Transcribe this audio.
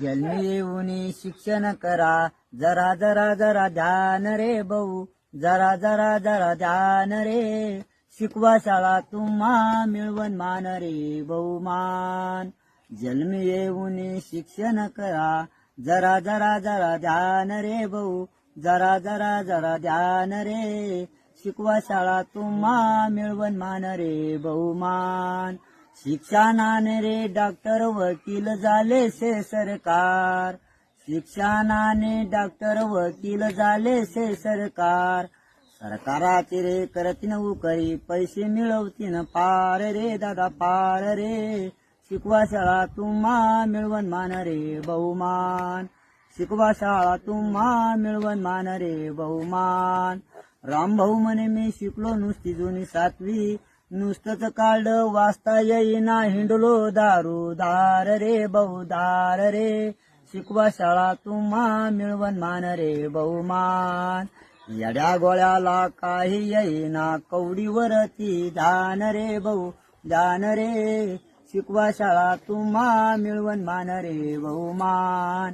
जन्मी येऊन शिक्षण करा. जरा जरा जरा ध्यान रे भाऊ. जरा जरा जरा ध्यान रे. शिकवा शाळा तुम्हा मिळवण मान रे बहुमान जन्मी येऊन शिक्षण करा. जरा जरा जरा ध्यान रे भाऊ. जरा जरा जरा ध्यान रे. शिकवा शाळा तुम्हा मिळवण मान रे बहुमान शिक्षणाने रे डॉक्टर वकील झाले से सरकार. शिक्षणाने डॉक्टर वकील झाले से सरकार. सरकाराचे रे करतीन उकरी पैसे मिळवतीन पार रे दादा पार रे. शिकवा शाळा तुम्हा मिळवण मान रे बहुमान. शिकवा शाळा तुम्हा मिळवण मान रे बहुमान. रामभाऊ म्हणे मी शिकलो नुसती जुनी सातवी. नुसतंच काढलं वाचता येईना हिंडलो दारू. दार रे बहु दार रे. शिकवा शाळा तुम्हा मिळवण मान रे बहुमान येड्या गोळ्याला काही येईना कवडीवरती दान रे बहु दान रे. शिकवा शाळा तुम्हा मिळवण मान रे बहुमान